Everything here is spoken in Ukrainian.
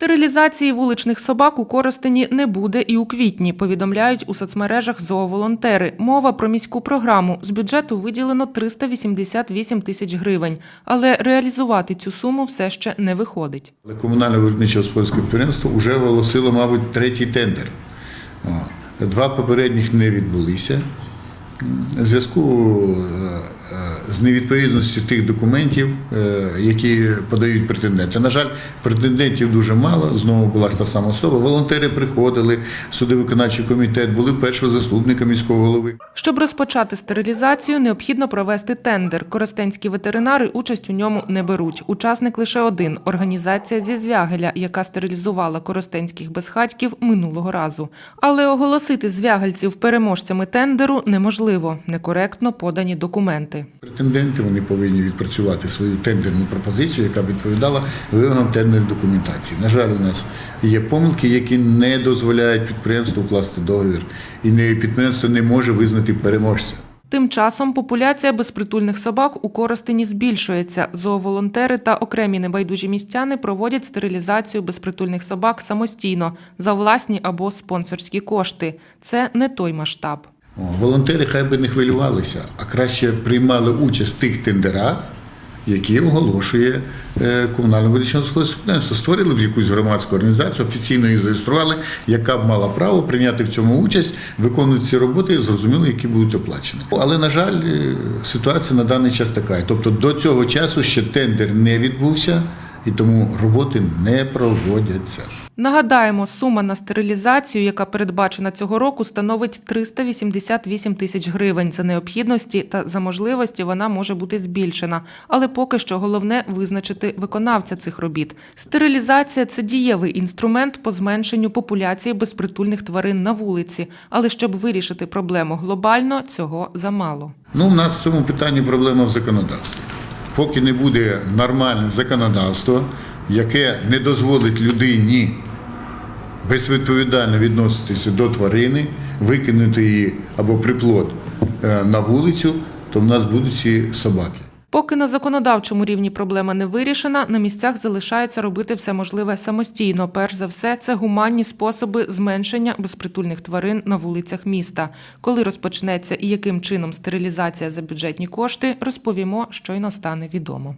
Стерилізації вуличних собак у Коростені не буде і у квітні, повідомляють у соцмережах зооволонтери. Мова про міську програму. З бюджету виділено 388 тисяч гривень, але реалізувати цю суму все ще не виходить. Комунальне виробниче господарське підприємство вже оголосило, мабуть, третій тендер. Два попередніх не відбулися. В зв'язку е, е, з невідповідністю тих документів, е, які подають претенденти. На жаль, претендентів дуже мало. Знову була та сама особа. Волонтери приходили, судовиконавчий комітет, були першого заступника міського голови. Щоб розпочати стерилізацію, необхідно провести тендер. Коростенські ветеринари участь у ньому не беруть. Учасник лише один організація зі Звягеля, яка стерилізувала коростенських безхатьків минулого разу. Але оголосити звягельців переможцями тендеру неможливо. Некоректно подані документи. Претенденти вони повинні відпрацювати свою тендерну пропозицію, яка відповідала вимогам тендерної документації. На жаль, у нас є помилки, які не дозволяють підприємству укласти договір, і не підприємство не може визнати переможця. Тим часом популяція безпритульних собак у Коростені збільшується. Зооволонтери та окремі небайдужі містяни проводять стерилізацію безпритульних собак самостійно за власні або спонсорські кошти. Це не той масштаб. Волонтери хай би не хвилювалися, а краще приймали участь в тих тендерах, які оголошує е, комунальне медичне підприємство. Створили б якусь громадську організацію, офіційно її зареєстрували, яка б мала право прийняти в цьому участь, виконувати ці роботи, зрозуміло, які будуть оплачені. Але на жаль, е, ситуація на даний час така. Тобто до цього часу ще тендер не відбувся, і тому роботи не проводяться. Нагадаємо, сума на стерилізацію, яка передбачена цього року, становить 388 тисяч гривень. За необхідності та за можливості вона може бути збільшена. Але поки що головне визначити виконавця цих робіт. Стерилізація це дієвий інструмент по зменшенню популяції безпритульних тварин на вулиці. Але щоб вирішити проблему глобально, цього замало. Ну, у нас в цьому питанні проблема в законодавстві. Поки не буде нормальне законодавство, яке не дозволить людині безвідповідально відноситися до тварини, викинути її або приплод е, на вулицю, то в нас будуть ці собаки. Поки на законодавчому рівні проблема не вирішена, на місцях залишається робити все можливе самостійно. Перш за все, це гуманні способи зменшення безпритульних тварин на вулицях міста. Коли розпочнеться і яким чином стерилізація за бюджетні кошти, розповімо, щойно стане відомо.